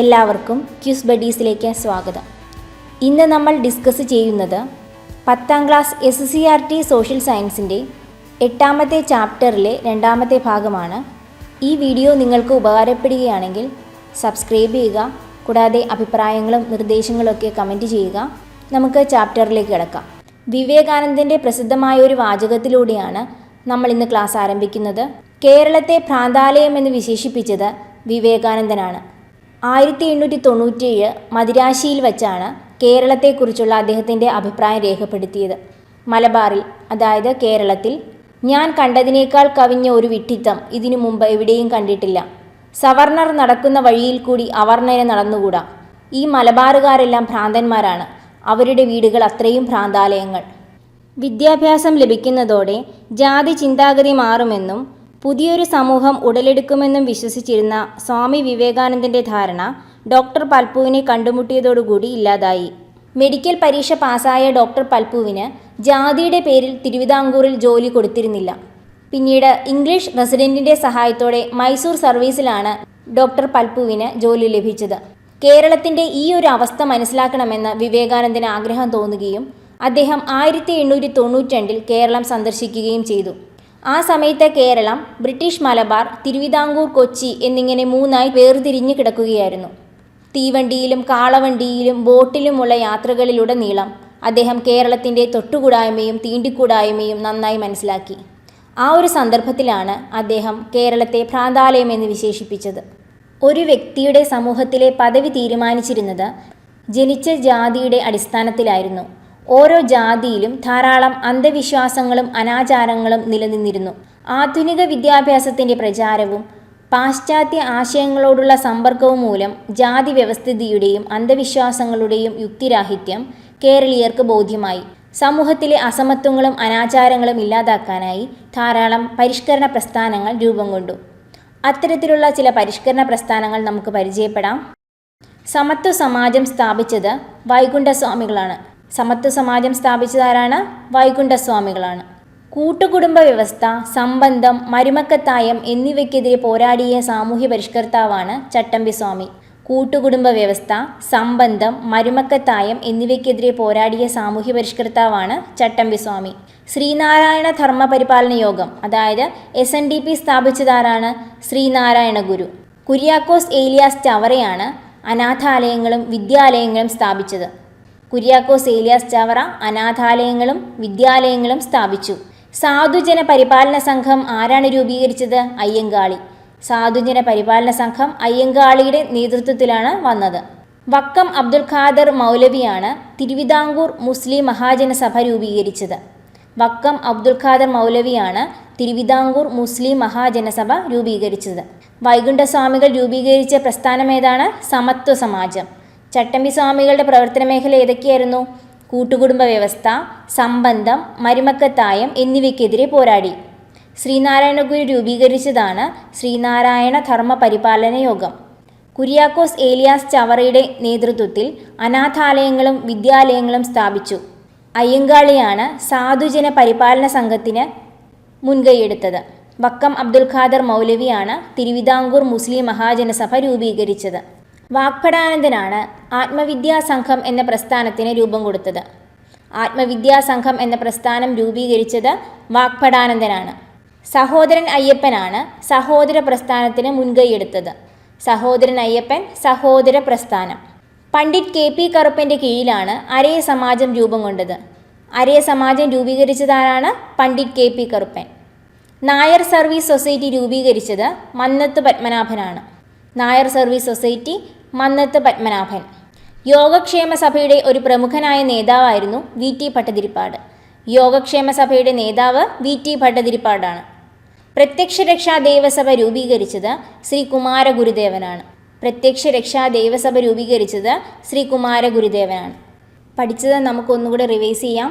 എല്ലാവർക്കും ക്യൂസ് ബഡീസിലേക്ക് സ്വാഗതം. ഇന്ന് നമ്മൾ ഡിസ്കസ് ചെയ്യുന്നത് പത്താം class S C R T social സയൻസിന്റെ എട്ടാമത്തെ ചാപ്റ്ററിലെ രണ്ടാമത്തെ ഭാഗമാണ്. ഈ വീഡിയോ നിങ്ങൾക്ക് ഉപകാരപ്പെടുകയാണെങ്കിൽ സബ്സ്ക്രൈബ് ചെയ്യുക കൂടാതെ അഭിപ്രായങ്ങളും നിർദ്ദേശങ്ങളൊക്കെ കമന്റ് ചെയ്യുക. നമുക്ക് ചാപ്റ്ററിലേക്ക് കിടക്കാം. വിവേകാനന്ദന്റെ പ്രസിദ്ധമായ ഒരു വാചകത്തിലൂടെയാണ് നമ്മൾ ഇന്ന് ക്ലാസ് ആരംഭിക്കുന്നത്. കേരളത്തെ ഭ്രാന്താലയം എന്ന് വിശേഷിപ്പിച്ചത് വിവേകാനന്ദനാണ്. ആയിരത്തി എണ്ണൂറ്റി തൊണ്ണൂറ്റിയേഴ് മദിരാശിയിൽ വച്ചാണ് കേരളത്തെക്കുറിച്ചുള്ള അദ്ദേഹത്തിന്റെ അഭിപ്രായം രേഖപ്പെടുത്തിയത്. മലബാറിൽ അതായത് കേരളത്തിൽ ഞാൻ കണ്ടതിനേക്കാൾ കവിഞ്ഞ ഒരു വിഡ്ഢിത്തം ഇതിനു മുമ്പ് എവിടെയും കണ്ടിട്ടില്ല. സവർണർ നടക്കുന്ന വഴിയിൽ കൂടി അവർണനെ നടന്നുകൂടാ. ഈ മലബാറുകാരെല്ലാം ഭ്രാന്തന്മാരാണ്. അവരുടെ വീടുകൾ അത്രയും ഭ്രാന്താലയങ്ങൾ. വിദ്യാഭ്യാസം ലഭിക്കുന്നതോടെ ജാതി ചിന്താഗതി മാറുമെന്നും പുതിയൊരു സമൂഹം ഉടലെടുക്കുമെന്നും വിശ്വസിച്ചിരുന്ന സ്വാമി വിവേകാനന്ദന്റെ ധാരണ ഡോക്ടർ പൽപ്പുവിനെ കണ്ടുമുട്ടിയതോടുകൂടി ഇല്ലാതായി. മെഡിക്കൽ പരീക്ഷ പാസായ ഡോക്ടർ പൽപ്പുവിന് ജാതിയുടെ പേരിൽ തിരുവിതാംകൂറിൽ ജോലി കൊടുത്തിരുന്നില്ല. പിന്നീട് ഇംഗ്ലീഷ് റെസിഡന്റിന്റെ സഹായത്തോടെ മൈസൂർ സർവീസിലാണ് ഡോക്ടർ പൽപ്പുവിന് ജോലി ലഭിച്ചത്. കേരളത്തിന്റെ ഈ ഒരു അവസ്ഥ മനസ്സിലാക്കണമെന്ന് വിവേകാനന്ദന് ആഗ്രഹം തോന്നുകയും അദ്ദേഹം ആയിരത്തി എണ്ണൂറ്റി തൊണ്ണൂറ്റിരണ്ടിൽ കേരളം സന്ദർശിക്കുകയും ചെയ്തു. ആ സമയത്ത് കേരളം ബ്രിട്ടീഷ് മലബാർ തിരുവിതാംകൂർ കൊച്ചി എന്നിങ്ങനെ മൂന്നായി വേർതിരിഞ്ഞു കിടക്കുകയായിരുന്നു. തീവണ്ടിയിലും കാളവണ്ടിയിലും ബോട്ടിലുമുള്ള യാത്രകളിലുടനീളം അദ്ദേഹം കേരളത്തിന്റെ തൊട്ടുകൂടായ്മയും തീണ്ടിക്കൂടായ്മയും നന്നായി മനസ്സിലാക്കി. ആ ഒരു സന്ദർഭത്തിലാണ് അദ്ദേഹം കേരളത്തെ ഭ്രാന്താലയം എന്ന് വിശേഷിപ്പിച്ചത്. ഒരു വ്യക്തിയുടെ സമൂഹത്തിലെ പദവി തീരുമാനിച്ചിരുന്നത് ജനിച്ച ജാതിയുടെ അടിസ്ഥാനത്തിലായിരുന്നു. ഓരോ ജാതിയിലും ധാരാളം അന്ധവിശ്വാസങ്ങളും അനാചാരങ്ങളും നിലനിന്നിരുന്നു. ആധുനിക വിദ്യാഭ്യാസത്തിന്റെ പ്രചാരവും പാശ്ചാത്യ ആശയങ്ങളോടുള്ള സമ്പർക്കവും മൂലം ജാതി വ്യവസ്ഥിതിയുടെയും അന്ധവിശ്വാസങ്ങളുടെയും യുക്തിരാഹിത്യം കേരളീയർക്ക് ബോധ്യമായി. സമൂഹത്തിലെ അസമത്വങ്ങളും അനാചാരങ്ങളും ഇല്ലാതാക്കാനായി ധാരാളം പരിഷ്കരണ പ്രസ്ഥാനങ്ങൾ രൂപം കൊണ്ടു. അത്തരത്തിലുള്ള ചില പരിഷ്കരണ പ്രസ്ഥാനങ്ങൾ നമുക്ക് പരിചയപ്പെടാം. സമത്വ സമാജം സ്ഥാപിച്ചത് വൈകുണ്ഠസ്വാമികളാണ്. സമത്വ സമാജം സ്ഥാപിച്ചതാരാണ്? വൈകുണ്ഠസ്വാമികളാണ്. കൂട്ടുകുടുംബ വ്യവസ്ഥ സംബന്ധം മരുമക്കത്തായം എന്നിവയ്ക്കെതിരെ പോരാടിയ സാമൂഹ്യ പരിഷ്കർത്താവാണ് ചട്ടമ്പി സ്വാമി. കൂട്ടുകുടുംബ വ്യവസ്ഥ സംബന്ധം മരുമക്കത്തായം എന്നിവയ്ക്കെതിരെ പോരാടിയ സാമൂഹ്യ പരിഷ്കർത്താവാണ് ചട്ടമ്പി സ്വാമി. ശ്രീനാരായണ ധർമ്മ പരിപാലന യോഗം അതായത് എസ് എൻ ഡി പി സ്ഥാപിച്ചതാരാണ്? ശ്രീനാരായണ ഗുരു. കുര്യാക്കോസ് ഏലിയാസ് ചവറയാണ് അനാഥാലയങ്ങളും വിദ്യാലയങ്ങളും സ്ഥാപിച്ചത്. കുര്യാക്കോസ് ഏലിയാസ് ചവറ അനാഥാലയങ്ങളും വിദ്യാലയങ്ങളും സ്ഥാപിച്ചു. സാധുജന പരിപാലന സംഘം ആരാണ് രൂപീകരിച്ചത്? അയ്യങ്കാളി. സാധുജന പരിപാലന സംഘം അയ്യങ്കാളിയുടെ നേതൃത്വത്തിലാണ് വന്നത്. വക്കം അബ്ദുൽ ഖാദർ മൗലവിയാണ് തിരുവിതാംകൂർ മുസ്ലിം മഹാജനസഭ രൂപീകരിച്ചത്. വക്കം അബ്ദുൽ ഖാദർ മൗലവിയാണ് തിരുവിതാംകൂർ മുസ്ലിം മഹാജനസഭ രൂപീകരിച്ചത്. വൈകുണ്ഠസ്വാമികൾ രൂപീകരിച്ച പ്രസ്ഥാനം ഏതാണ്? സമത്വ സമാജം. ചട്ടമ്പി സ്വാമികളുടെ പ്രവർത്തന മേഖല ഏതൊക്കെയായിരുന്നു? കൂട്ടുകുടുംബ വ്യവസ്ഥ സംബന്ധം മരുമക്കത്തായം എന്നിവയ്ക്കെതിരെ പോരാടി. ശ്രീനാരായണ ഗുരു രൂപീകരിച്ചതാണ് ശ്രീനാരായണ ധർമ്മ പരിപാലന യോഗം. കുര്യാക്കോസ് ഏലിയാസ് ചവറയുടെ നേതൃത്വത്തിൽ അനാഥാലയങ്ങളും വിദ്യാലയങ്ങളും സ്ഥാപിച്ചു. അയ്യങ്കാളിയാണ് സാധുജന പരിപാലന സംഘത്തിന് മുൻകൈയെടുത്തത്. വക്കം അബ്ദുൽ ഖാദർ മൗലവിയാണ് തിരുവിതാംകൂർ മുസ്ലിം മഹാജനസഭ രൂപീകരിച്ചത്. വാഗ്ഭടാനന്ദനാണ് ആത്മവിദ്യാ സംഘം എന്ന പ്രസ്ഥാനത്തിന് രൂപം കൊടുത്തത്. ആത്മവിദ്യാ സംഘം എന്ന പ്രസ്ഥാനം രൂപീകരിച്ചത് വാഗ്ഭടാനന്ദനാണ് സഹോദരൻ അയ്യപ്പനാണ് സഹോദര പ്രസ്ഥാനത്തിന് മുൻകൈയെടുത്തത് സഹോദരൻ അയ്യപ്പൻ സഹോദര പ്രസ്ഥാനം. പണ്ഡിറ്റ് കെ പി കറുപ്പന്റെ കീഴിലാണ് അരയ സമാജം രൂപം കൊണ്ടത്. Araya Samajam രൂപീകരിച്ചതാരാണ് Pandit K P Karuppan. Nair Service Society രൂപീകരിച്ചത് Mannath പത്മനാഭനാണ്. Nair Service Society Mannath Padmanabhan. Yogakshema സഭയുടെ ഒരു പ്രമുഖനായ നേതാവായിരുന്നു വി. ടി. ഭട്ടതിരിപ്പാട്. യോഗക്ഷേമ സഭയുടെ നേതാവ് വി. ടി. ഭട്ടതിരിപ്പാടാണ്. പ്രത്യക്ഷ രക്ഷാ ദേവസഭ രൂപീകരിച്ചത് ശ്രീ കുമാര ഗുരുദേവനാണ് പ്രത്യക്ഷ രക്ഷാ ദേവസഭ രൂപീകരിച്ചത് ശ്രീ കുമാര ഗുരുദേവനാണ് പഠിച്ചത് നമുക്കൊന്നുകൂടെ റിവൈസ് ചെയ്യാം.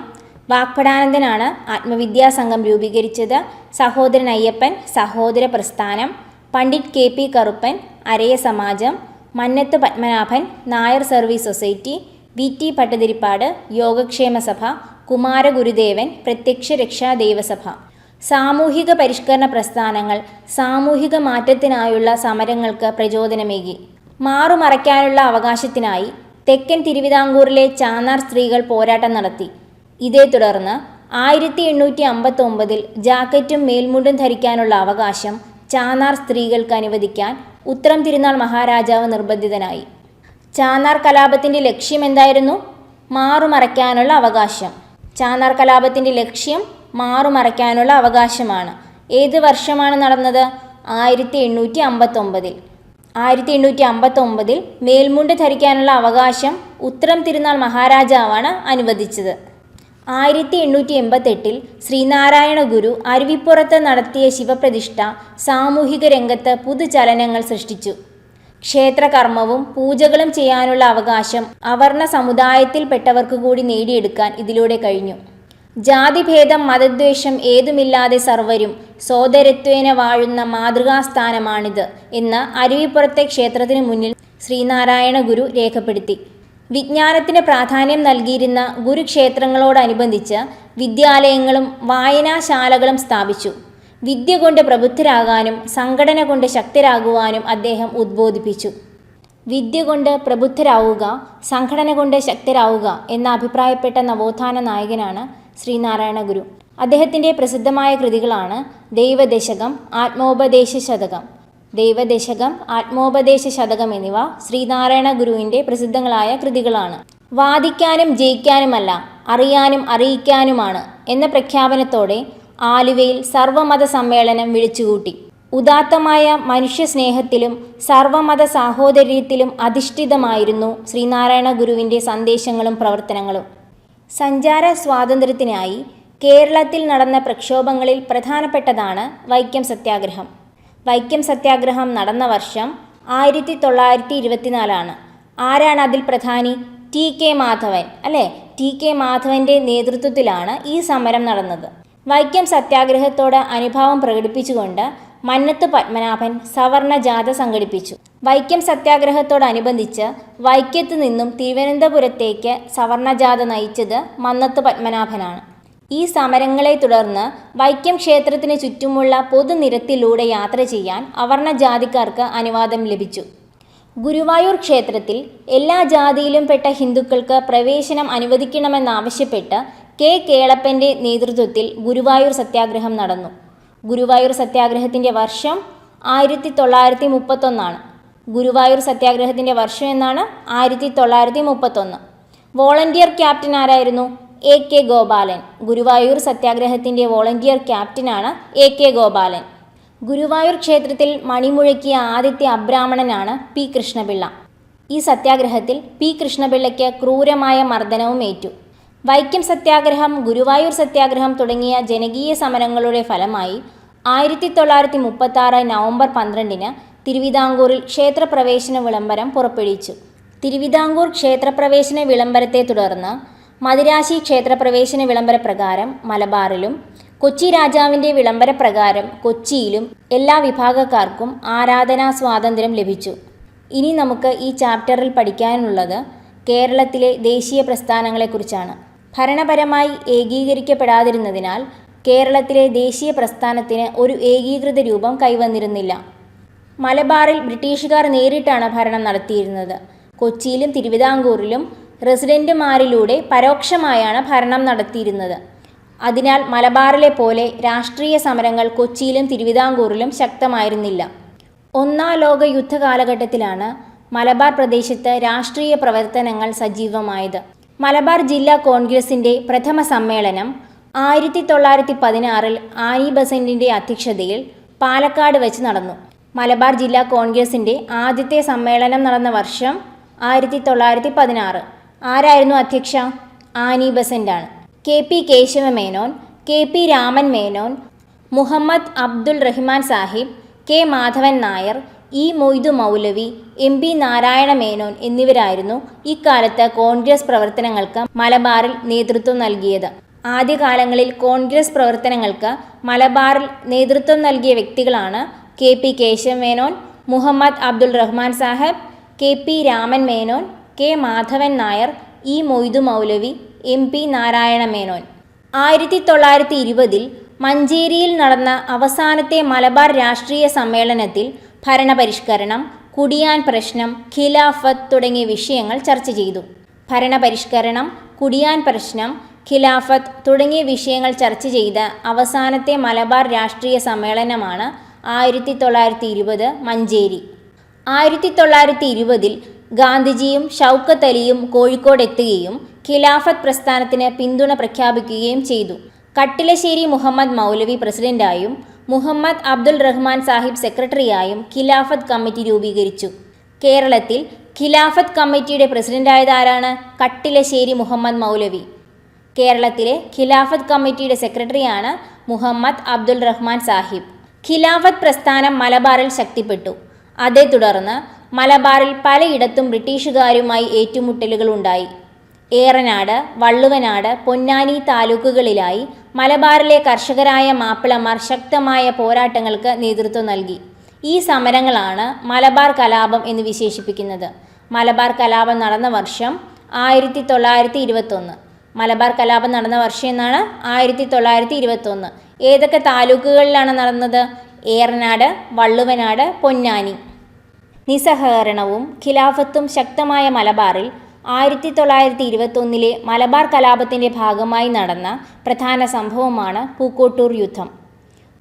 വാക്പടാനന്ദനാണ് ആത്മവിദ്യാ സംഘം രൂപീകരിച്ചത് Sahodaran Ayyappan Sahodara Prasthanam Pandit K. P. Karuppan Araya Samajam Mannath Padmanabhan Nair Service Society V T Pattathiripad Yogakshema Sabha Kumaragurudevan പ്രത്യക്ഷ രക്ഷാ ദേവസഭ. സാമൂഹിക പരിഷ്കരണ പ്രസ്ഥാനങ്ങൾ സാമൂഹിക മാറ്റത്തിനായുള്ള സമരങ്ങൾക്ക് പ്രചോദനമേകി. മാറുമറയ്ക്കാനുള്ള അവകാശത്തിനായി തെക്കൻ തിരുവിതാംകൂറിലെ ചാന്നാർ സ്ത്രീകൾ പോരാട്ടം നടത്തി. ഇതേ തുടർന്ന് ആയിരത്തി എണ്ണൂറ്റി അമ്പത്തി ഒമ്പതിൽ ജാക്കറ്റും മേൽമുണ്ടും ധരിക്കാനുള്ള അവകാശം ചാന്നാർ സ്ത്രീകൾക്ക് അനുവദിക്കാൻ ഉത്രം തിരുനാൾ മഹാരാജാവ് നിർബന്ധിതനായി. ചാന്നാർ കലാപത്തിന്റെ ലക്ഷ്യം എന്തായിരുന്നു? മാറുമറയ്ക്കാനുള്ള അവകാശം. ചാന്നാർ കലാപത്തിന്റെ ലക്ഷ്യം മാറുമറയ്ക്കാനുള്ള അവകാശമാണ്. ഏത് വർഷമാണ് നടന്നത്? ആയിരത്തി എണ്ണൂറ്റി അമ്പത്തൊമ്പതിൽ ആയിരത്തി എണ്ണൂറ്റി അമ്പത്തൊമ്പതിൽ മേൽമുണ്ട് ധരിക്കാനുള്ള അവകാശം ഉത്തരം തിരുനാൾ മഹാരാജാവാണ് അനുവദിച്ചത്. ആയിരത്തി എണ്ണൂറ്റി എൺപത്തെട്ടിൽ ശ്രീനാരായണ ഗുരു അരുവിപ്പുറത്ത് നടത്തിയ ശിവപ്രതിഷ്ഠ സാമൂഹിക രംഗത്ത് പുതുചലനങ്ങൾ സൃഷ്ടിച്ചു. ക്ഷേത്രകർമ്മവും പൂജകളും ചെയ്യാനുള്ള അവകാശം അവർണ സമുദായത്തിൽപ്പെട്ടവർക്ക് കൂടി നേടിയെടുക്കാൻ ഇതിലൂടെ കഴിഞ്ഞു. ജാതിഭേദം മതദ്വേഷം ഏതുമില്ലാതെ സർവരും സോദരത്വേന വാഴുന്ന മാതൃകാസ്ഥാനമാണിത് എന്ന് അരുവിപ്പുറത്തെ ക്ഷേത്രത്തിനു മുന്നിൽ ശ്രീനാരായണ ഗുരു രേഖപ്പെടുത്തി. വിജ്ഞാനത്തിന് പ്രാധാന്യം നൽകിയിരുന്ന ഗുരുക്ഷേത്രങ്ങളോടനുബന്ധിച്ച് വിദ്യാലയങ്ങളും വായനാശാലകളും സ്ഥാപിച്ചു. വിദ്യ കൊണ്ട് പ്രബുദ്ധരാകാനും സംഘടന കൊണ്ട് ശക്തരാകുവാനും അദ്ദേഹം ഉദ്ബോധിപ്പിച്ചു. വിദ്യ കൊണ്ട് പ്രബുദ്ധരാവുക സംഘടന കൊണ്ട് ശക്തരാവുക എന്ന അഭിപ്രായപ്പെട്ട നവോത്ഥാന നായകനാണ് ശ്രീനാരായണ ഗുരു. അദ്ദേഹത്തിന്റെ പ്രസിദ്ധമായ കൃതികളാണ് ദൈവദശകം ആത്മോപദേശ ശതകം ദൈവദശകം ആത്മോപദേശ ശതകം എന്നിവ ശ്രീനാരായണ ഗുരുവിന്റെ പ്രസിദ്ധങ്ങളായ കൃതികളാണ്. വാദിക്കാനും ജയിക്കാനുമല്ല അറിയാനും അറിയിക്കാനുമാണ് എന്ന പ്രഖ്യാപനത്തോടെ ആലുവയിൽ സർവമത സമ്മേളനം വിളിച്ചുകൂട്ടി. ഉദാത്തമായ മനുഷ്യസ്നേഹത്തിലും സർവമത സാഹോദര്യത്തിലും അധിഷ്ഠിതമായിരുന്നു ശ്രീനാരായണ ഗുരുവിന്റെ സന്ദേശങ്ങളും പ്രവർത്തനങ്ങളും. സഞ്ചാര സ്വാതന്ത്ര്യത്തിനായി കേരളത്തിൽ നടന്ന പ്രക്ഷോഭങ്ങളിൽ പ്രധാനപ്പെട്ടതാണ് വൈക്കം സത്യാഗ്രഹം. വൈക്കം സത്യാഗ്രഹം നടന്ന വർഷം ആയിരത്തി തൊള്ളായിരത്തി ഇരുപത്തിനാലാണ് ആരാണ് അതിൽ പ്രധാനി? T K Madhavan. അല്ലേ? ടി കെ മാധവന്റെ നേതൃത്വത്തിലാണ് ഈ സമരം നടന്നത്. വൈക്കം സത്യാഗ്രഹത്തോട് അനുഭാവം പ്രകടിപ്പിച്ചുകൊണ്ട് മന്നത്ത് പത്മനാഭൻ സവർണ ജാഥ സംഘടിപ്പിച്ചു. വൈക്കം സത്യാഗ്രഹത്തോടനുബന്ധിച്ച് വൈക്കത്ത് നിന്നും തിരുവനന്തപുരത്തേക്ക് സവർണ ജാഥ നയിച്ചത് മന്നത്ത് പത്മനാഭനാണ്. ഈ സമരങ്ങളെ തുടർന്ന് വൈക്കം ക്ഷേത്രത്തിന് ചുറ്റുമുള്ള പൊതുനിരത്തിലൂടെ യാത്ര ചെയ്യാൻ അവർണ ജാതിക്കാർക്ക് അനുവാദം ലഭിച്ചു. ഗുരുവായൂർ ക്ഷേത്രത്തിൽ എല്ലാ ജാതിയിലും പെട്ട ഹിന്ദുക്കൾക്ക് പ്രവേശനം അനുവദിക്കണമെന്നാവശ്യപ്പെട്ട് കെ. കേളപ്പന്റെ നേതൃത്വത്തിൽ ഗുരുവായൂർ സത്യാഗ്രഹം നടന്നു. ഗുരുവായൂർ സത്യാഗ്രഹത്തിന്റെ വർഷം ആയിരത്തി തൊള്ളായിരത്തി മുപ്പത്തൊന്നാണ് ഗുരുവായൂർ സത്യാഗ്രഹത്തിന്റെ വർഷം എന്നാണ് ആയിരത്തി തൊള്ളായിരത്തി മുപ്പത്തൊന്ന് വോളണ്ടിയർ ക്യാപ്റ്റൻ ആരായിരുന്നു എ കെ ഗോപാലൻ. ഗുരുവായൂർ സത്യാഗ്രഹത്തിന്റെ വോളണ്ടിയർ ക്യാപ്റ്റനാണ് എ കെ ഗോപാലൻ. ഗുരുവായൂർ ക്ഷേത്രത്തിൽ മണിമുഴക്കിയ ആദ്യത്തെ അബ്രാഹ്മണനാണ് പി കൃഷ്ണപിള്ള. ഈ സത്യാഗ്രഹത്തിൽ പി കൃഷ്ണപിള്ളയ്ക്ക് ക്രൂരമായ മർദ്ദനവും ഏറ്റു. വൈക്കം സത്യാഗ്രഹം ഗുരുവായൂർ സത്യാഗ്രഹം തുടങ്ങിയ ജനകീയ സമരങ്ങളുടെ ഫലമായി ആയിരത്തി തൊള്ളായിരത്തി മുപ്പത്തി ആറ് നവംബർ പന്ത്രണ്ടിന് തിരുവിതാംകൂറിൽ ക്ഷേത്രപ്രവേശന വിളംബരം പുറപ്പെടുവിച്ചു. തിരുവിതാംകൂർ ക്ഷേത്രപ്രവേശന വിളംബരത്തെ തുടർന്ന് മദിരാശി ക്ഷേത്രപ്രവേശന വിളംബരപ്രകാരം മലബാറിലും കൊച്ചി രാജാവിന്റെ വിളംബര പ്രകാരം കൊച്ചിയിലും എല്ലാ വിഭാഗക്കാർക്കും ആരാധനാ സ്വാതന്ത്ര്യം ലഭിച്ചു. ഇനി നമുക്ക് ഈ ചാപ്റ്ററിൽ പഠിക്കാനുള്ളത് കേരളത്തിലെ ദേശീയ പ്രസ്ഥാനങ്ങളെക്കുറിച്ചാണ്. ഭരണപരമായി ഏകീകരിക്കപ്പെടാതിരുന്നതിനാൽ കേരളത്തിലെ ദേശീയ പ്രസ്ഥാനത്തിന് ഒരു ഏകീകൃത രൂപം കൈവന്നിരുന്നില്ല. മലബാറിൽ ബ്രിട്ടീഷുകാർ നേരിട്ടാണ് ഭരണം നടത്തിയിരുന്നത്. കൊച്ചിയിലും തിരുവിതാംകൂറിലും റെസിഡന്റുമാരിലൂടെ പരോക്ഷമായാണ് ഭരണം നടത്തിയിരുന്നത്. അതിനാൽ മലബാറിലെ പോലെ രാഷ്ട്രീയ സമരങ്ങൾ കൊച്ചിയിലും തിരുവിതാംകൂറിലും ശക്തമായിരുന്നില്ല. ഒന്നാം ലോക യുദ്ധ കാലഘട്ടത്തിലാണ് മലബാർ പ്രദേശത്ത് രാഷ്ട്രീയ പ്രവർത്തനങ്ങൾ സജീവമായത്. മലബാർ ജില്ലാ കോൺഗ്രസിന്റെ പ്രഥമ സമ്മേളനം ആയിരത്തി തൊള്ളായിരത്തി പതിനാറിൽ ആനി ബസന്റിന്റെ അധ്യക്ഷതയിൽ പാലക്കാട് വെച്ച് നടന്നു. മലബാർ ജില്ലാ കോൺഗ്രസിന്റെ ആദ്യത്തെ സമ്മേളനം നടന്ന വർഷം ആയിരത്തി തൊള്ളായിരത്തി പതിനാറ് ആരായിരുന്നു അധ്യക്ഷ? Annie ബസന്റാണ്. K P Kesava Menon K P Raman Menon Muhammad Abdul Rahman Sahib K Madhavan Nair E Moidu Maulavi M P Narayana Menon എന്നിവരായിരുന്നു ഇക്കാലത്ത് കോൺഗ്രസ് പ്രവർത്തനങ്ങൾക്ക് മലബാറിൽ നേതൃത്വം നൽകിയത്. ആദ്യകാലങ്ങളിൽ കോൺഗ്രസ് പ്രവർത്തനങ്ങൾക്ക് മലബാറിൽ നേതൃത്വം നൽകിയ വ്യക്തികളാണ് K P Kesava Menon Muhammad Abdul Rahman Sahib K P Raman Menon K Madhavan Nair E Moidu Maulavi M P Narayana Menon ആയിരത്തി തൊള്ളായിരത്തി ഇരുപതിൽ മഞ്ചേരിയിൽ നടന്ന അവസാനത്തെ മലബാർ രാഷ്ട്രീയ സമ്മേളനത്തിൽ ഭരണപരിഷ്കരണം കുടിയാൻ പ്രശ്നം ഖിലാഫത്ത് തുടങ്ങിയ വിഷയങ്ങൾ ചർച്ച ചെയ്തു. ഭരണപരിഷ്കരണം കുടിയാൻ പ്രശ്നം ഖിലാഫത്ത് തുടങ്ങിയ വിഷയങ്ങൾ ചർച്ച ചെയ്ത അവസാനത്തെ മലബാർ രാഷ്ട്രീയ സമ്മേളനമാണ് ആയിരത്തി തൊള്ളായിരത്തി ഇരുപത് മഞ്ചേരി. ആയിരത്തി തൊള്ളായിരത്തി ഇരുപതിൽ ഗാന്ധിജിയും ഷൗക്കത്ത് അലിയും കോഴിക്കോട് എത്തുകയും ഖിലാഫത്ത് പ്രസ്ഥാനത്തിന് പിന്തുണ പ്രഖ്യാപിക്കുകയും ചെയ്തു. കട്ടിലശ്ശേരി മുഹമ്മദ് മൗലവി പ്രസിഡന്റായും മുഹമ്മദ് അബ്ദുൾ റഹ്മാൻ സാഹിബ് സെക്രട്ടറിയായും ഖിലാഫത്ത് കമ്മിറ്റി രൂപീകരിച്ചു. കേരളത്തിൽ ഖിലാഫത്ത് കമ്മിറ്റിയുടെ പ്രസിഡന്റായത് ആരാണ് കട്ടിലശ്ശേരി മുഹമ്മദ് മൗലവി? കേരളത്തിലെ ഖിലാഫത്ത് കമ്മിറ്റിയുടെ സെക്രട്ടറിയാണ് മുഹമ്മദ് അബ്ദുൾ റഹ്മാൻ സാഹിബ്. ഖിലാഫത്ത് പ്രസ്ഥാനം മലബാറിൽ ശക്തിപ്പെട്ടു. അതേ തുടർന്ന് മലബാറിൽ പലയിടത്തും ബ്രിട്ടീഷുകാരുമായി ഏറ്റുമുട്ടലുകൾ ഉണ്ടായി. ഏറനാട് വള്ളുവനാട് പൊന്നാനി താലൂക്കുകളിലായി മലബാറിലെ കർഷകരായ മാപ്പിളമാർ ശക്തമായ പോരാട്ടങ്ങൾക്ക് നേതൃത്വം നൽകി. ഈ സമരങ്ങളാണ് മലബാർ കലാപം എന്ന് വിശേഷിപ്പിക്കുന്നത്. മലബാർ കലാപം നടന്ന വർഷം ആയിരത്തി തൊള്ളായിരത്തി ഇരുപത്തൊന്ന് മലബാർ കലാപം നടന്ന വർഷം എന്നാണ്? ആയിരത്തി തൊള്ളായിരത്തി ഇരുപത്തൊന്ന് ഏതൊക്കെ താലൂക്കുകളിലാണ് നടന്നത്? ഏറനാട് വള്ളുവനാട് പൊന്നാനി. നിസ്സഹകരണവും ഖിലാഫത്തും ശക്തമായ മലബാറിൽ ആയിരത്തി തൊള്ളായിരത്തി ഇരുപത്തൊന്നിലെ മലബാർ കലാപത്തിന്റെ ഭാഗമായി നടന്ന പ്രധാന സംഭവമാണ് പൂക്കോട്ടൂർ യുദ്ധം.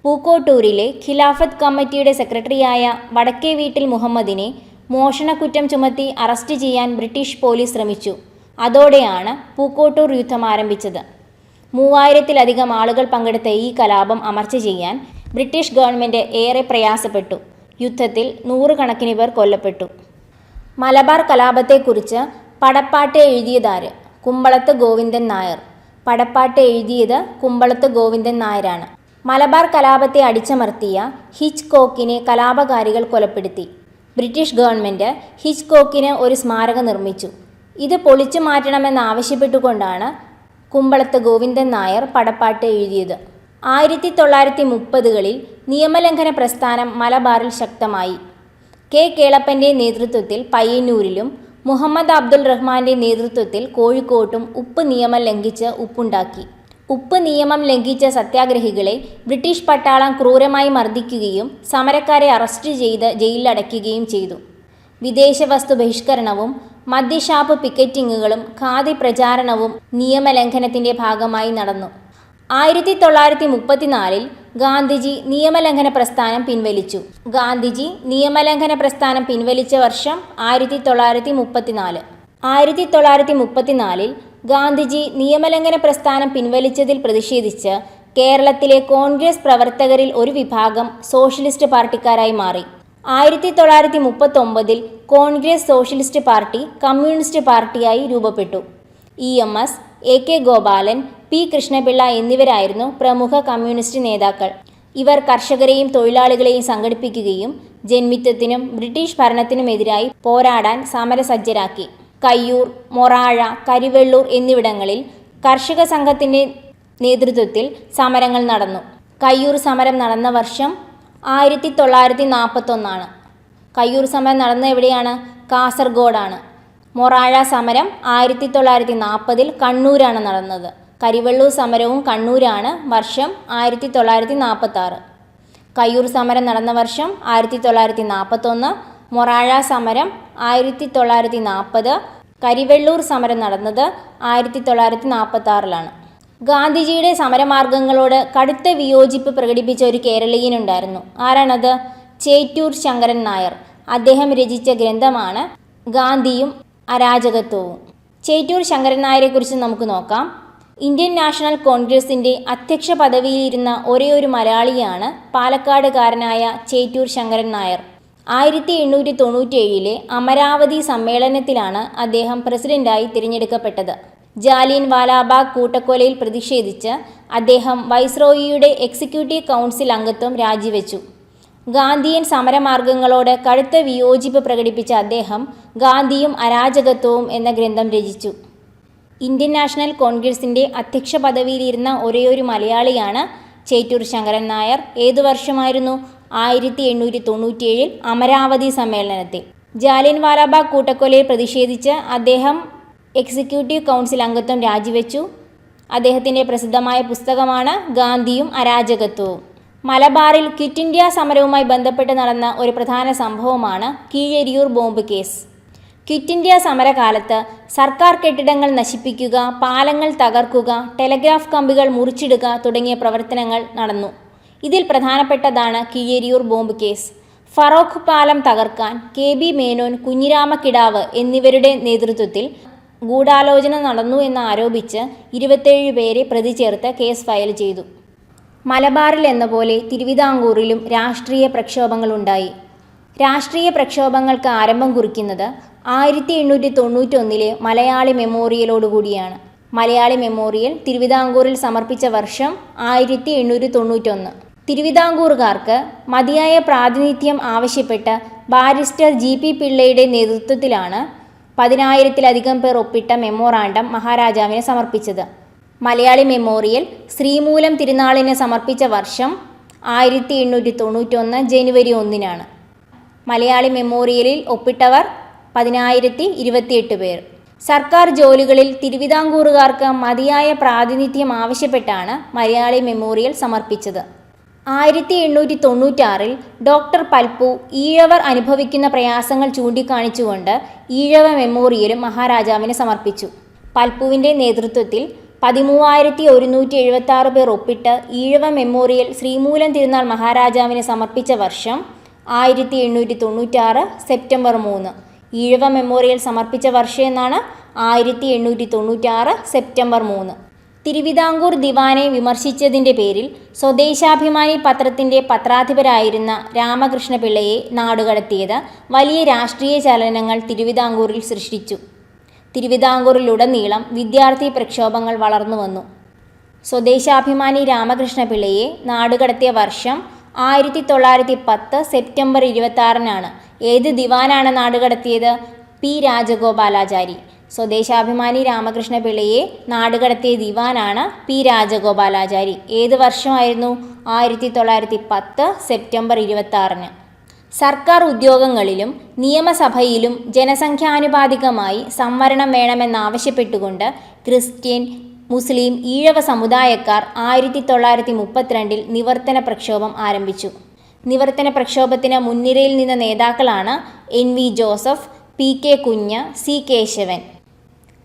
പൂക്കോട്ടൂരിലെ ഖിലാഫത്ത് കമ്മിറ്റിയുടെ സെക്രട്ടറിയായ വടക്കേ വീട്ടിൽ മുഹമ്മദിനെ മോഷണക്കുറ്റം ചുമത്തി അറസ്റ്റ് ചെയ്യാൻ ബ്രിട്ടീഷ് പോലീസ് ശ്രമിച്ചു. അതോടെയാണ് പൂക്കോട്ടൂർ യുദ്ധം ആരംഭിച്ചത്. മൂവായിരത്തിലധികം ആളുകൾ പങ്കെടുത്ത ഈ കലാപം അമർച്ച ചെയ്യാൻ ബ്രിട്ടീഷ് ഗവൺമെന്റ് ഏറെ പ്രയാസപ്പെട്ടു. യുദ്ധത്തിൽ നൂറുകണക്കിന് പേർ കൊല്ലപ്പെട്ടു. മലബാർ കലാപത്തെക്കുറിച്ച് പടപ്പാട്ട് എഴുതിയതാര്? കുമ്പളത്ത് ഗോവിന്ദൻ നായർ. പടപ്പാട്ട് എഴുതിയത് കുമ്പളത്ത് ഗോവിന്ദൻ നായരാണ്. മലബാർ കലാപത്തെ അടിച്ചമർത്തിയ ഹിച്ച് കോക്കിനെ കലാപകാരികൾ കൊലപ്പെടുത്തി. ബ്രിട്ടീഷ് ഗവൺമെന്റ് ഹിച്ച് കോക്കിന് ഒരു സ്മാരകം നിർമ്മിച്ചു. ഇത് പൊളിച്ചു മാറ്റണമെന്നാവശ്യപ്പെട്ടുകൊണ്ടാണ് കുമ്പളത്ത് ഗോവിന്ദൻ നായർ പടപ്പാട്ട് എഴുതിയത്. ആയിരത്തി തൊള്ളായിരത്തി മുപ്പതുകളിൽ നിയമലംഘന പ്രസ്ഥാനം മലബാറിൽ ശക്തമായി. കെ. കേളപ്പന്റെ നേതൃത്വത്തിൽ പയ്യന്നൂരിലും മുഹമ്മദ് അബ്ദുൾ റഹ്മാന്റെ നേതൃത്വത്തിൽ കോഴിക്കോട്ടും ഉപ്പ് നിയമം ലംഘിച്ച് ഉപ്പുണ്ടാക്കി. ഉപ്പ് നിയമം ലംഘിച്ച സത്യാഗ്രഹികളെ ബ്രിട്ടീഷ് പട്ടാളം ക്രൂരമായി മർദ്ദിക്കുകയും സമരക്കാരെ അറസ്റ്റ് ചെയ്ത് ജയിലിലടയ്ക്കുകയും ചെയ്തു. വിദേശ വസ്തു ബഹിഷ്കരണവും മദ്യഷാപ്പ് പിക്കറ്റിങ്ങുകളും ഖാദി പ്രചാരണവും നിയമലംഘനത്തിന്റെ ഭാഗമായി നടന്നു. ആയിരത്തി തൊള്ളായിരത്തി മുപ്പത്തിനാലിൽ ഗാന്ധിജി നിയമലംഘന പ്രസ്ഥാനം പിൻവലിച്ചു. ഗാന്ധിജി നിയമലംഘന പ്രസ്ഥാനം പിൻവലിച്ച വർഷം ആയിരത്തി തൊള്ളായിരത്തി മുപ്പത്തിനാല് ആയിരത്തി തൊള്ളായിരത്തി മുപ്പത്തിനാലിൽ ഗാന്ധിജി നിയമലംഘന പ്രസ്ഥാനം പിൻവലിച്ചതിൽ പ്രതിഷേധിച്ച് കേരളത്തിലെ കോൺഗ്രസ് പ്രവർത്തകരിൽ ഒരു വിഭാഗം സോഷ്യലിസ്റ്റ് പാർട്ടിക്കാരായി മാറി. ആയിരത്തി തൊള്ളായിരത്തി മുപ്പത്തൊമ്പതിൽ കോൺഗ്രസ് സോഷ്യലിസ്റ്റ് പാർട്ടി കമ്മ്യൂണിസ്റ്റ് പാർട്ടിയായി രൂപപ്പെട്ടു. E M S A K Gopalan P. Krishnapillai എന്നിവരായിരുന്നു പ്രമുഖ കമ്മ്യൂണിസ്റ്റ് നേതാക്കൾ. ഇവർ കർഷകരെയും തൊഴിലാളികളെയും സംഘടിപ്പിക്കുകയും ജന്മിത്വത്തിനും ബ്രിട്ടീഷ് ഭരണത്തിനുമെതിരായി പോരാടാൻ സമരസജ്ജരാക്കി. കയ്യൂർ മൊറാഴ കരിവെള്ളൂർ എന്നിവിടങ്ങളിൽ കർഷക സംഘത്തിന്റെ നേതൃത്വത്തിൽ സമരങ്ങൾ നടന്നു. കയ്യൂർ സമരം നടന്ന വർഷം ആയിരത്തി തൊള്ളായിരത്തി നാൽപ്പത്തൊന്നാണ് കയ്യൂർ സമരം നടന്ന എവിടെയാണ്? കാസർഗോഡാണ്. മൊറാഴ സമരം ആയിരത്തി തൊള്ളായിരത്തി നാൽപ്പതിൽ കണ്ണൂരാണ് നടന്നത്. കരിവെള്ളൂർ സമരവും കണ്ണൂരാണ് വർഷം ആയിരത്തി തൊള്ളായിരത്തി നാൽപ്പത്തി ആറ് കയ്യൂർ സമരം നടന്ന വർഷം ആയിരത്തി തൊള്ളായിരത്തി നാൽപ്പത്തൊന്ന് മൊറാഴ സമരം ആയിരത്തി തൊള്ളായിരത്തി നാൽപ്പത് കരിവെള്ളൂർ സമരം നടന്നത് ആയിരത്തി തൊള്ളായിരത്തി നാൽപ്പത്തി ആറിലാണ് ഗാന്ധിജിയുടെ സമരമാർഗങ്ങളോട് കടുത്ത വിയോജിപ്പ് പ്രകടിപ്പിച്ച ഒരു കേരളീയനുണ്ടായിരുന്നു. ആരാണത്? ചേറ്റൂർ ശങ്കരൻ നായർ. അദ്ദേഹം രചിച്ച ഗ്രന്ഥമാണ് ഗാന്ധിയും അരാജകത്വവും. ചേറ്റൂർ ശങ്കരൻ നായരെക്കുറിച്ച് നമുക്ക് നോക്കാം. ഇന്ത്യൻ നാഷണൽ കോൺഗ്രസിന്റെ അധ്യക്ഷ പദവിയിലിരുന്ന ഒരേയൊരു ഒരു മലയാളിയാണ് പാലക്കാടുകാരനായ ചേറ്റൂർ ശങ്കരൻ നായർ. ആയിരത്തി എണ്ണൂറ്റി തൊണ്ണൂറ്റിയേഴിലെ അമരാവതി സമ്മേളനത്തിലാണ് അദ്ദേഹം പ്രസിഡന്റായി തിരഞ്ഞെടുക്കപ്പെട്ടത്. ജാലിയൻ വാലാബാഗ് കൂട്ടക്കൊലയിൽ പ്രതിഷേധിച്ച് അദ്ദേഹം വൈസ്രോയിയുടെ എക്സിക്യൂട്ടീവ് കൗൺസിൽ അംഗത്വം രാജിവെച്ചു. ഗാന്ധിയൻ സമരമാർഗങ്ങളോട് കടുത്ത വിയോജിപ്പ് പ്രകടിപ്പിച്ച അദ്ദേഹം ഗാന്ധിയും അരാജകത്വവും എന്ന ഗ്രന്ഥം രചിച്ചു. ഇന്ത്യൻ നാഷണൽ കോൺഗ്രസിന്റെ അധ്യക്ഷ പദവിയിലിരുന്ന ഒരേയൊരു മലയാളിയാണ് ചേറ്റൂർ ശങ്കരൻ നായർ. ഏതു വർഷമായിരുന്നു? ആയിരത്തി എണ്ണൂറ്റി തൊണ്ണൂറ്റിയേഴിൽ അമരാവതി സമ്മേളനത്തിൽ ജാലിയൻ വാലാബാഗ് കൂട്ടക്കൊലയിൽ പ്രതിഷേധിച്ച് അദ്ദേഹം എക്സിക്യൂട്ടീവ് കൗൺസിൽ അംഗത്വം രാജിവെച്ചു. അദ്ദേഹത്തിന്റെ പ്രസിദ്ധമായ പുസ്തകമാണ് ഗാന്ധിയും അരാജകത്വവും. മലബാറിൽ ക്വിറ്റ് ഇന്ത്യ സമരവുമായി ബന്ധപ്പെട്ട് നടന്ന ഒരു പ്രധാന സംഭവമാണ് Keezhariyur bomb case. Quit India സമരകാലത്ത് സർക്കാർ കെട്ടിടങ്ങൾ നശിപ്പിക്കുക പാലങ്ങൾ തകർക്കുക ടെലഗ്രാഫ് കമ്പികൾ മുറിച്ചിടുക തുടങ്ങിയ പ്രവർത്തനങ്ങൾ നടന്നു. ഇതിൽ പ്രധാനപ്പെട്ടതാണ് കീഴേരിയൂർ ബോംബ് കേസ്. ഫറോഖ് പാലം തകർക്കാൻ കെ ബി മേനോൻ കുഞ്ഞിരാമക്കിടാവ് എന്നിവരുടെ നേതൃത്വത്തിൽ ഗൂഢാലോചന നടന്നു എന്നാരോപിച്ച് ഇരുപത്തേഴ് പേരെ പ്രതി ചേർത്ത് കേസ് ഫയൽ ചെയ്തു. മലബാറിൽ എന്ന പോലെ തിരുവിതാംകൂറിലും രാഷ്ട്രീയ പ്രക്ഷോഭങ്ങളുണ്ടായി. രാഷ്ട്രീയ പ്രക്ഷോഭങ്ങൾക്ക് ആരംഭം കുറിക്കുന്നത് ആയിരത്തി എണ്ണൂറ്റി തൊണ്ണൂറ്റൊന്നിലെ മലയാളി മെമ്മോറിയലോടുകൂടിയാണ്. മലയാളി മെമ്മോറിയൽ തിരുവിതാംകൂറിൽ സമർപ്പിച്ച വർഷം ആയിരത്തി എണ്ണൂറ്റി തൊണ്ണൂറ്റൊന്ന് തിരുവിതാംകൂറുകാർക്ക് മതിയായ പ്രാതിനിധ്യം ആവശ്യപ്പെട്ട് ബാരിസ്റ്റർ ജി പി പിള്ളയുടെ നേതൃത്വത്തിലാണ് പതിനായിരത്തിലധികം പേർ ഒപ്പിട്ട മെമ്മോറാണ്ടം മഹാരാജാവിന് സമർപ്പിച്ചത്. മലയാളി മെമ്മോറിയൽ ശ്രീമൂലം തിരുനാളിന് സമർപ്പിച്ച വർഷം ആയിരത്തി എണ്ണൂറ്റി തൊണ്ണൂറ്റൊന്ന് ജനുവരി ഒന്നിനാണ്. മലയാളി മെമ്മോറിയലിൽ ഒപ്പിട്ടവർ പതിനായിരത്തി ഇരുപത്തിയെട്ട് പേർ. സർക്കാർ ജോലികളിൽ തിരുവിതാംകൂറുകാർക്ക് മതിയായ പ്രാതിനിധ്യം ആവശ്യപ്പെട്ടാണ് മലയാളി മെമ്മോറിയൽ സമർപ്പിച്ചത്. ആയിരത്തി എണ്ണൂറ്റി തൊണ്ണൂറ്റാറിൽ ഡോക്ടർ പൽപ്പു ഈഴവർ അനുഭവിക്കുന്ന പ്രയാസങ്ങൾ ചൂണ്ടിക്കാണിച്ചുകൊണ്ട് ഈഴവ മെമ്മോറിയലും മഹാരാജാവിന് സമർപ്പിച്ചു. പൽപ്പുവിന്റെ നേതൃത്വത്തിൽ പതിമൂവായിരത്തി ഒരുന്നൂറ്റി എഴുപത്തി ആറ് പേർ ഒപ്പിട്ട് ഈഴവ മെമ്മോറിയൽ ശ്രീമൂലം തിരുനാൾ മഹാരാജാവിന് സമർപ്പിച്ച വർഷം ആയിരത്തി എണ്ണൂറ്റി തൊണ്ണൂറ്റാറ് സെപ്റ്റംബർ മൂന്ന്. ഈഴവ മെമ്മോറിയൽ സമർപ്പിച്ച വർഷം എന്നാണ് ആയിരത്തി എണ്ണൂറ്റി തൊണ്ണൂറ്റാറ് സെപ്റ്റംബർ മൂന്ന്. തിരുവിതാംകൂർ ദിവാനെ വിമർശിച്ചതിന്റെ പേരിൽ സ്വദേശാഭിമാനി പത്രത്തിന്റെ പത്രാധിപരായിരുന്ന രാമകൃഷ്ണപിള്ളയെ നാടുകടത്തിയത് വലിയ രാഷ്ട്രീയ ചലനങ്ങൾ തിരുവിതാംകൂറിൽ സൃഷ്ടിച്ചു. തിരുവിതാംകൂറിലുടനീളം വിദ്യാർത്ഥി പ്രക്ഷോഭങ്ങൾ വളർന്നു വന്നു സ്വദേശാഭിമാനി രാമകൃഷ്ണപിള്ളയെ നാടുകടത്തിയ വർഷം ആയിരത്തി തൊള്ളായിരത്തി പത്ത് സെപ്റ്റംബർ ഇരുപത്തി ആറിനാണ് ഏത് ദിവാനാണ് നാടുകടത്തിയത്? പി രാജഗോപാലാചാരി. സ്വദേശാഭിമാനി രാമകൃഷ്ണ പിള്ളയെ നാടുകടത്തിയ ദിവാനാണ് പി രാജഗോപാലാചാരി. ഏത് വർഷമായിരുന്നു? ആയിരത്തി തൊള്ളായിരത്തി പത്ത് സെപ്റ്റംബർ ഇരുപത്തി ആറിന് സർക്കാർ ഉദ്യോഗങ്ങളിലും നിയമസഭയിലും ജനസംഖ്യാനുപാതികമായി സംവരണം വേണമെന്നാവശ്യപ്പെട്ടുകൊണ്ട് ക്രിസ്ത്യൻ മുസ്ലിം ഈഴവ സമുദായക്കാർ ആയിരത്തി തൊള്ളായിരത്തി മുപ്പത്തിരണ്ടിൽ നിവർത്തന പ്രക്ഷോഭം ആരംഭിച്ചു. നിവർത്തന പ്രക്ഷോഭത്തിന് മുൻനിരയിൽ നിന്ന നേതാക്കളാണ് N V Joseph P K Kunju C Kesavan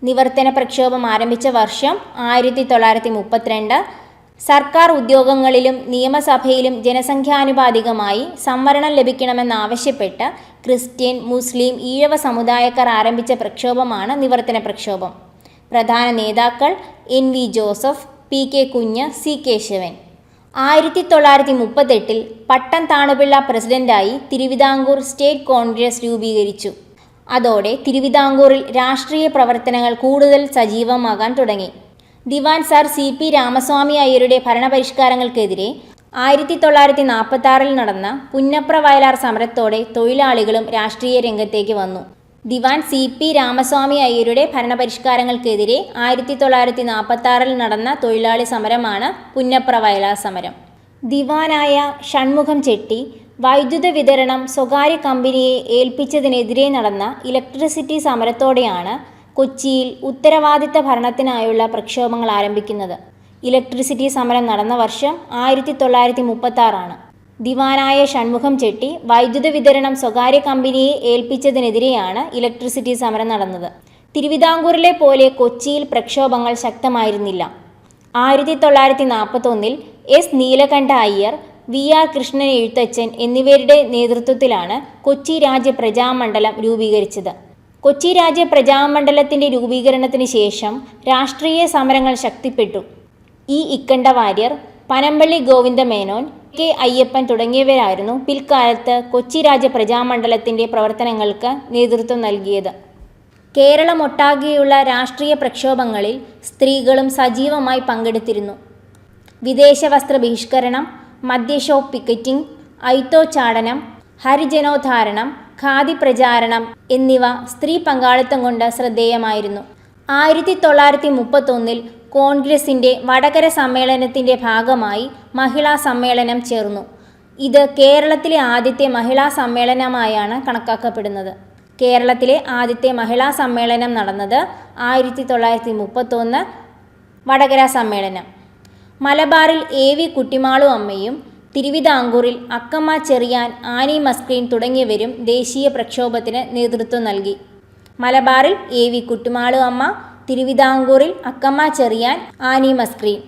Nivarthana Prakshobham ആരംഭിച്ച വർഷം ആയിരത്തി തൊള്ളായിരത്തി മുപ്പത്തിരണ്ട് സർക്കാർ ഉദ്യോഗങ്ങളിലും നിയമസഭയിലും ജനസംഖ്യാനുപാതികമായി സംവരണം ലഭിക്കണമെന്നാവശ്യപ്പെട്ട് ക്രിസ്ത്യൻ മുസ്ലിം ഈഴവ സമുദായക്കാർ ആരംഭിച്ച പ്രക്ഷോഭമാണ് നിവർത്തന പ്രക്ഷോഭം. പ്രധാന നേതാക്കൾ N V Joseph P K Kunju C Kesavan ആയിരത്തി തൊള്ളായിരത്തി മുപ്പത്തെട്ടിൽ പട്ടം താണുപിള്ള പ്രസിഡന്റായി തിരുവിതാംകൂർ സ്റ്റേറ്റ് കോൺഗ്രസ് രൂപീകരിച്ചു. അതോടെ തിരുവിതാംകൂറിൽ രാഷ്ട്രീയ പ്രവർത്തനങ്ങൾ കൂടുതൽ സജീവമാകാൻ തുടങ്ങി. ദിവാൻ സാർ സി പി രാമസ്വാമി അയ്യരുടെ ഭരണപരിഷ്കാരങ്ങൾക്കെതിരെ ആയിരത്തി തൊള്ളായിരത്തി നാൽപ്പത്തി ആറിൽ നടന്ന പുന്നപ്ര വയലാർ സമരത്തോടെ തൊഴിലാളികളും രാഷ്ട്രീയ രംഗത്തേക്ക് വന്നു. ദിവാൻ സി പി രാമസ്വാമി അയ്യരുടെ ഭരണപരിഷ്കാരങ്ങൾക്കെതിരെ ആയിരത്തി തൊള്ളായിരത്തി നാൽപ്പത്തി നടന്ന തൊഴിലാളി സമരമാണ് പുന്നപ്ര വയലാർ സമരം. ദിവാനായ ഷൺമുഖം ചെട്ടി വൈദ്യുത വിതരണം സ്വകാര്യ കമ്പനിയെ ഏൽപ്പിച്ചതിനെതിരെ നടന്ന ഇലക്ട്രിസിറ്റി സമരത്തോടെയാണ് കൊച്ചിയിൽ ഉത്തരവാദിത്ത ഭരണത്തിനായുള്ള പ്രക്ഷോഭങ്ങൾ ആരംഭിക്കുന്നത്. ഇലക്ട്രിസിറ്റി സമരം നടന്ന വർഷം ആയിരത്തി തൊള്ളായിരത്തി മുപ്പത്തി ദിവാനായ ഷൺമുഖം ചെട്ടി വൈദ്യുത വിതരണം സ്വകാര്യ കമ്പനിയെ ഏൽപ്പിച്ചതിനെതിരെയാണ് ഇലക്ട്രിസിറ്റി സമരം നടന്നത്. തിരുവിതാംകൂറിലെ പോലെ കൊച്ചിയിൽ പ്രക്ഷോഭങ്ങൾ ശക്തമായിരുന്നില്ല. ആയിരത്തി തൊള്ളായിരത്തി നാൽപ്പത്തൊന്നിൽ S Neelakanta Iyer V R Krishnan Ezhuthachan എന്നിവരുടെ നേതൃത്വത്തിലാണ് കൊച്ചി രാജ്യ പ്രജാമണ്ഡലം രൂപീകരിച്ചത്. കൊച്ചി രാജ്യ പ്രജാമണ്ഡലത്തിന്റെ രൂപീകരണത്തിന് ശേഷം രാഷ്ട്രീയ സമരങ്ങൾ ശക്തിപ്പെട്ടു. ഇ ഇക്കണ്ട വാര്യർ പനമ്പള്ളി ഗോവിന്ദമേനോൻ കെ അയ്യപ്പൻ തുടങ്ങിയവരായിരുന്നു പിൽക്കാലത്ത് കൊച്ചി രാജ പ്രജാമണ്ഡലത്തിന്റെ പ്രവർത്തനങ്ങൾക്ക് നേതൃത്വം നൽകിയത്. കേരളമൊട്ടാകെയുള്ള രാഷ്ട്രീയ പ്രക്ഷോഭങ്ങളിൽ സ്ത്രീകളും സജീവമായി പങ്കെടുത്തിരുന്നു. വിദേശ വസ്ത്ര ബഹിഷ്കരണം മദ്യഷോ പിക്കറ്റിംഗ് ഐത്തോച്ചാടനം ഹരിജനോദ്ധാരണം ഖാദി പ്രചാരണം എന്നിവ സ്ത്രീ പങ്കാളിത്തം കൊണ്ട് ശ്രദ്ധേയമായിരുന്നു. ആയിരത്തി തൊള്ളായിരത്തി മുപ്പത്തൊന്നിൽ കോൺഗ്രസിന്റെ വടകര സമ്മേളനത്തിന്റെ ഭാഗമായി മഹിളാ സമ്മേളനം ചേർന്നു. ഇത് കേരളത്തിലെ ആദ്യത്തെ മഹിളാ സമ്മേളനമായാണ് കണക്കാക്കപ്പെടുന്നത്. കേരളത്തിലെ ആദ്യത്തെ മഹിളാ സമ്മേളനം നടന്നത് ആയിരത്തി തൊള്ളായിരത്തി മുപ്പത്തൊന്ന് വടകര സമ്മേളനം. മലബാറിൽ എ വി കുട്ടിമാളു അമ്മയും തിരുവിതാംകൂറിൽ അക്കമ്മ ചെറിയാൻ ആനി മസ്ക്രീൻ തുടങ്ങിയവരും ദേശീയ പ്രക്ഷോഭത്തിന് നേതൃത്വം നൽകി. മലബാറിൽ എ വി കുട്ടിമാളു അമ്മ തിരുവിതാംകൂറിൽ അക്കമ്മ ചെറിയാൻ ആനി മസ്ക്രീൻ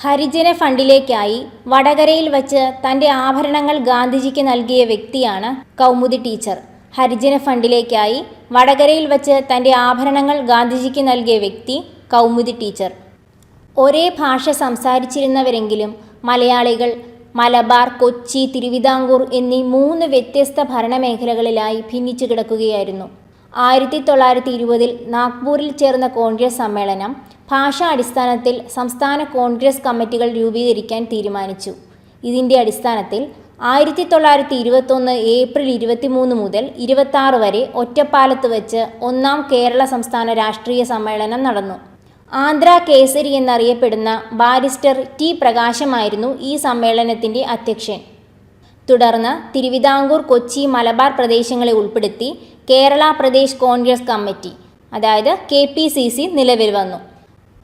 ഹരിജന ഫണ്ടിലേക്കായി വടകരയിൽ വച്ച് തന്റെ ആഭരണങ്ങൾ ഗാന്ധിജിക്ക് നൽകിയ വ്യക്തിയാണ് കൗമുദി ടീച്ചർ. ഹരിജന ഫണ്ടിലേക്കായി വടകരയിൽ വച്ച് തന്റെ ആഭരണങ്ങൾ ഗാന്ധിജിക്ക് നൽകിയ വ്യക്തി കൗമുദി ടീച്ചർ. ഒരേ ഭാഷ സംസാരിച്ചിരുന്നവരെങ്കിലും മലയാളികൾ മലബാർ കൊച്ചി തിരുവിതാംകൂർ എന്നീ മൂന്ന് വ്യത്യസ്ത ഭരണമേഖലകളിലായി ഭിന്നിച്ചു കിടക്കുകയായിരുന്നു. ആയിരത്തി തൊള്ളായിരത്തി ഇരുപതിൽ നാഗ്പൂരിൽ ചേർന്ന കോൺഗ്രസ് സമ്മേളനം ഭാഷാ അടിസ്ഥാനത്തിൽ സംസ്ഥാന കോൺഗ്രസ് കമ്മിറ്റികൾ രൂപീകരിക്കാൻ തീരുമാനിച്ചു. ഇതിന്റെ അടിസ്ഥാനത്തിൽ ആയിരത്തി തൊള്ളായിരത്തി ഇരുപത്തൊന്ന് ഏപ്രിൽ ഇരുപത്തിമൂന്ന് മുതൽ ഇരുപത്താറ് വരെ ഒറ്റപ്പാലത്ത് വെച്ച് ഒന്നാം കേരള സംസ്ഥാന രാഷ്ട്രീയ സമ്മേളനം നടന്നു. ആന്ധ്ര കേസരി എന്നറിയപ്പെടുന്ന ബാരിസ്റ്റർ ടി പ്രകാശമായിരുന്നു ഈ സമ്മേളനത്തിന്റെ അധ്യക്ഷൻ. തുടർന്ന് തിരുവിതാംകൂർ കൊച്ചി മലബാർ പ്രദേശങ്ങളെ ഉൾപ്പെടുത്തി കേരള പ്രദേശ് കോൺഗ്രസ് കമ്മിറ്റി അതായത് കെ പി സി സി നിലവിൽ വന്നു.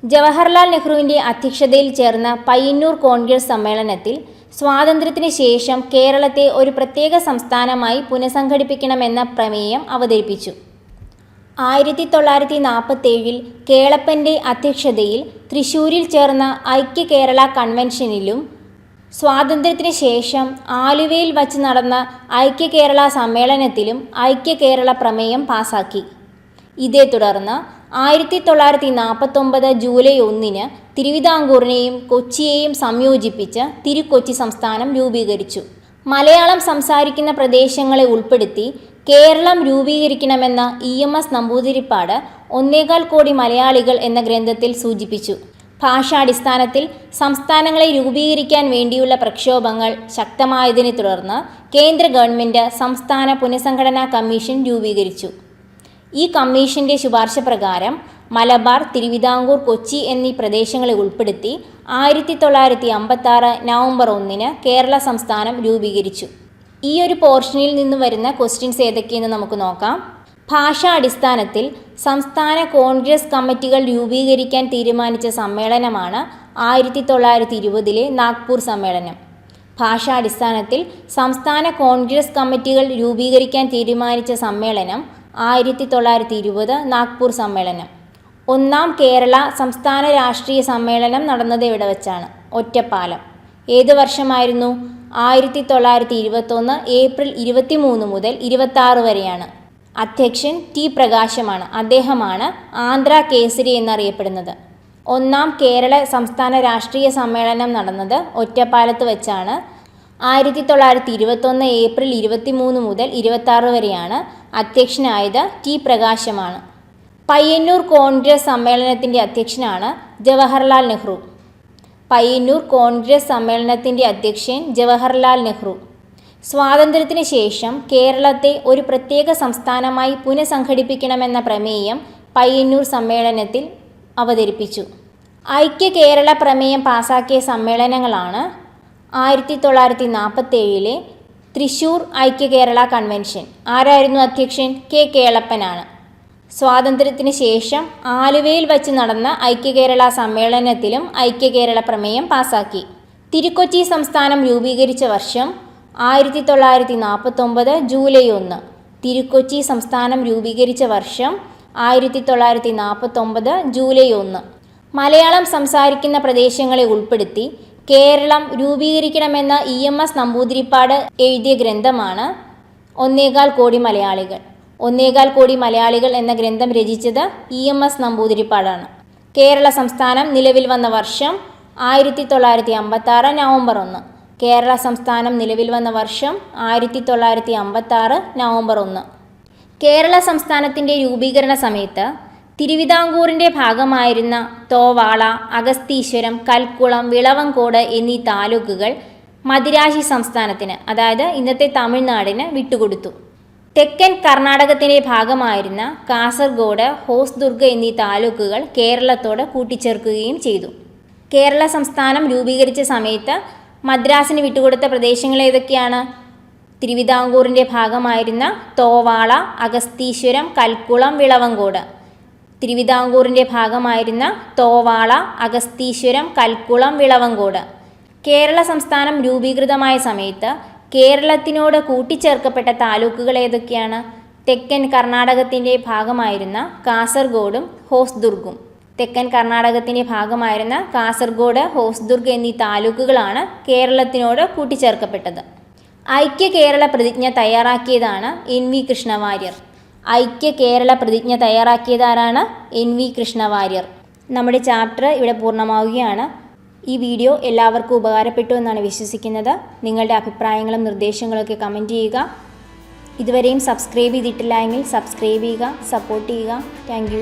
ജവഹർലാൽ നെഹ്റുവിന്റെ അധ്യക്ഷതയിൽ ചേർന്ന പയ്യന്നൂർ കോൺഗ്രസ് സമ്മേളനത്തിൽ സ്വാതന്ത്ര്യത്തിന് ശേഷം കേരളത്തെ ഒരു പ്രത്യേക സംസ്ഥാനമായി പുനഃസംഘടിപ്പിക്കണമെന്ന പ്രമേയം അവതരിപ്പിച്ചു. ആയിരത്തി തൊള്ളായിരത്തി നാൽപ്പത്തേഴിൽ കേളപ്പന്റെ അധ്യക്ഷതയിൽ തൃശൂരിൽ ചേർന്ന ഐക്യ കേരള കൺവെൻഷനിലും സ്വാതന്ത്ര്യത്തിന് ശേഷം ആലുവയിൽ വച്ച് നടന്ന ഐക്യ കേരള സമ്മേളനത്തിലും ഐക്യ കേരള പ്രമേയം പാസാക്കി. ഇതേ തുടർന്ന് ആയിരത്തി തൊള്ളായിരത്തി നാൽപ്പത്തൊമ്പത് ജൂലൈ ഒന്നിന് തിരുവിതാംകൂറിനെയും കൊച്ചിയെയും സംയോജിപ്പിച്ച് തിരുക്കൊച്ചി സംസ്ഥാനം രൂപീകരിച്ചു. മലയാളം സംസാരിക്കുന്ന പ്രദേശങ്ങളെ ഉൾപ്പെടുത്തി Keralam രൂപീകരിക്കണമെന്ന E M S Namboodiripad Onnekal Kodi Malayalikal എന്ന ഗ്രന്ഥത്തിൽ സൂചിപ്പിച്ചു. ഭാഷാടിസ്ഥാനത്തിൽ സംസ്ഥാനങ്ങളെ രൂപീകരിക്കാൻ വേണ്ടിയുള്ള പ്രക്ഷോഭങ്ങൾ ശക്തമായതിനെ തുടർന്ന് കേന്ദ്ര ഗവൺമെന്റ് സംസ്ഥാന പുനഃസംഘടനാ കമ്മീഷൻ രൂപീകരിച്ചു. ഈ കമ്മീഷന്റെ ശുപാർശ പ്രകാരം മലബാർ തിരുവിതാംകൂർ കൊച്ചി എന്നീ പ്രദേശങ്ങളെ ഉൾപ്പെടുത്തി ആയിരത്തി തൊള്ളായിരത്തി അമ്പത്തി ആറ് നവംബർ ഒന്നിന് കേരള സംസ്ഥാനം രൂപീകരിച്ചു. ഈ ഒരു പോർഷനിൽ നിന്ന് വരുന്ന ക്വസ്റ്റ്യൻസ് ഏതൊക്കെയെന്ന് നമുക്ക് നോക്കാം. ഭാഷാ അടിസ്ഥാനത്തിൽ സംസ്ഥാന കോൺഗ്രസ് കമ്മിറ്റികൾ രൂപീകരിക്കാൻ തീരുമാനിച്ച സമ്മേളനമാണ് ആയിരത്തി തൊള്ളായിരത്തി ഇരുപതിലെ നാഗ്പൂർ സമ്മേളനം. ഭാഷാടിസ്ഥാനത്തിൽ സംസ്ഥാന കോൺഗ്രസ് കമ്മിറ്റികൾ രൂപീകരിക്കാൻ തീരുമാനിച്ച സമ്മേളനം ആയിരത്തി തൊള്ളായിരത്തി ഇരുപത് നാഗ്പൂർ സമ്മേളനം. ഒന്നാം കേരള സംസ്ഥാന രാഷ്ട്രീയ സമ്മേളനം നടന്നത് ഇവിടെ വെച്ചാണ്? ഒറ്റപ്പാലം. ഏത് വർഷമായിരുന്നു? ആയിരത്തി തൊള്ളായിരത്തി ഇരുപത്തൊന്ന് ഏപ്രിൽ ഇരുപത്തി മൂന്ന് മുതൽ ഇരുപത്തി വരെയാണ്. അധ്യക്ഷൻ ടി പ്രകാശമാണ്. അദ്ദേഹമാണ് ആന്ധ്ര കേസരി എന്നറിയപ്പെടുന്നത്. ഒന്നാം കേരള സംസ്ഥാന രാഷ്ട്രീയ സമ്മേളനം നടന്നത് ഒറ്റപ്പാലത്ത് വെച്ചാണ്. ആയിരത്തി തൊള്ളായിരത്തി ഇരുപത്തൊന്ന് ഏപ്രിൽ ഇരുപത്തി മൂന്ന് മുതൽ ഇരുപത്തി വരെയാണ് അധ്യക്ഷനായത് ടി പ്രകാശമാണ്. പയ്യന്നൂർ കോൺഗ്രസ് സമ്മേളനത്തിന്റെ അധ്യക്ഷനാണ് ജവഹർലാൽ നെഹ്റു. പയ്യന്നൂർ കോൺഗ്രസ് സമ്മേളനത്തിന്റെ അധ്യക്ഷൻ ജവഹർലാൽ നെഹ്റു. സ്വാതന്ത്ര്യത്തിന് ശേഷം കേരളത്തെ ഒരു പ്രത്യേക സംസ്ഥാനമായി പുനഃസംഘടിപ്പിക്കണമെന്ന പ്രമേയം പയ്യന്നൂർ സമ്മേളനത്തിൽ അവതരിപ്പിച്ചു. ഐക്യ കേരള പ്രമേയം പാസാക്കിയ സമ്മേളനങ്ങളാണ് ആയിരത്തി തൊള്ളായിരത്തി നാൽപ്പത്തേഴിലെ തൃശൂർ ഐക്യ കേരള കൺവെൻഷൻ. ആരായിരുന്നു അധ്യക്ഷൻ? കെ. കേളപ്പനാണ്. സ്വാതന്ത്ര്യത്തിന് ശേഷം ആലുവയിൽ വച്ച് നടന്ന ഐക്യ കേരള സമ്മേളനത്തിലും ഐക്യ കേരള പ്രമേയം പാസാക്കി. തിരുക്കൊച്ചി സംസ്ഥാനം രൂപീകരിച്ച വർഷം ആയിരത്തി തൊള്ളായിരത്തി നാൽപ്പത്തൊമ്പത് ജൂലൈ ഒന്ന്. തിരുക്കൊച്ചി സംസ്ഥാനം രൂപീകരിച്ച വർഷം ആയിരത്തി തൊള്ളായിരത്തി നാൽപ്പത്തൊമ്പത് ജൂലൈ ഒന്ന്. മലയാളം സംസാരിക്കുന്ന പ്രദേശങ്ങളെ ഉൾപ്പെടുത്തി കേരളം രൂപീകരിക്കണമെന്ന ഇ എം എസ് നമ്പൂതിരിപ്പാട് എഴുതിയ ഗ്രന്ഥമാണ് ഒന്നേകാൽ കോടി മലയാളികൾ. ഒന്നേകാൽ കോടി മലയാളികൾ എന്ന ഗ്രന്ഥം രചിച്ചത് ഇ എം എസ് നമ്പൂതിരിപ്പാടാണ്. കേരള സംസ്ഥാനം നിലവിൽ വന്ന വർഷം ആയിരത്തി തൊള്ളായിരത്തി അമ്പത്തി നവംബർ ഒന്ന്. കേരള സംസ്ഥാനം നിലവിൽ വന്ന വർഷം ആയിരത്തി തൊള്ളായിരത്തി അമ്പത്തി ആറ് നവംബർ ഒന്ന്. കേരള സംസ്ഥാനത്തിന്റെ രൂപീകരണ സമയത്ത് തിരുവിതാംകൂറിന്റെ ഭാഗമായിരുന്ന തോവാള അഗസ്തീശ്വരം കൽക്കുളം വിളവങ്കോട് എന്നീ താലൂക്കുകൾ മദിരാശി സംസ്ഥാനത്തിന് അതായത് ഇന്നത്തെ തമിഴ്നാടിന് വിട്ടുകൊടുത്തു. തെക്കൻ കർണാടകത്തിന്റെ ഭാഗമായിരുന്ന കാസർഗോഡ് ഹോസ്ദുർഗ് എന്നീ താലൂക്കുകൾ കേരളത്തോട് കൂട്ടിച്ചേർക്കുകയും ചെയ്തു. കേരള സംസ്ഥാനം രൂപീകരിച്ച സമയത്ത് മദ്രാസിന് വിട്ടുകൊടുത്ത പ്രദേശങ്ങൾ ഏതൊക്കെയാണ്? തിരുവിതാംകൂറിന്റെ ഭാഗമായിരുന്ന തോവാള അഗസ്തീശ്വരം കൽക്കുളം വിളവങ്കോട്. തിരുവിതാംകൂറിന്റെ ഭാഗമായിരുന്ന തോവാള അഗസ്തീശ്വരം കൽക്കുളം വിളവങ്കോട്. കേരള സംസ്ഥാനം രൂപീകൃതമായ സമയത്ത് കേരളത്തിനോട് കൂട്ടിച്ചേർക്കപ്പെട്ട താലൂക്കുകൾ ഏതൊക്കെയാണ്? തെക്കൻ കർണാടകത്തിന്റെ ഭാഗമായിരുന്ന കാസർഗോഡും ഹോസ്ദുർഗും. തെക്കൻ കർണാടകത്തിന്റെ ഭാഗമായിരുന്ന കാസർഗോഡ് ഹോസ്ദുർഗ് എന്നീ താലൂക്കുകളാണ് കേരളത്തിനോട് കൂട്ടിച്ചേർക്കപ്പെട്ടത്. ഐക്യ കേരള പ്രതിജ്ഞ തയ്യാറാക്കിയതാണ് എൻ വി കൃഷ്ണവാര്യർ. ഐക്യ കേരള പ്രതിജ്ഞ തയ്യാറാക്കിയതാരാണ് എൻ വി കൃഷ്ണവാര്യർ? നമ്മുടെ ചാപ്റ്റർ ഇവിടെ പൂർണമാവുകയാണ്. ഈ വീഡിയോ എല്ലാവർക്കും ഉപകാരപ്പെട്ടു എന്നാണ് വിശ്വസിക്കുന്നത്. നിങ്ങളുടെ അഭിപ്രായങ്ങളും നിർദ്ദേശങ്ങളൊക്കെ കമന്റ് ചെയ്യുക. ഇതുവരെയും സബ്സ്ക്രൈബ് ചെയ്തിട്ടില്ല എങ്കിൽ സബ്സ്ക്രൈബ് ചെയ്യുക സപ്പോർട്ട് ചെയ്യുക. താങ്ക്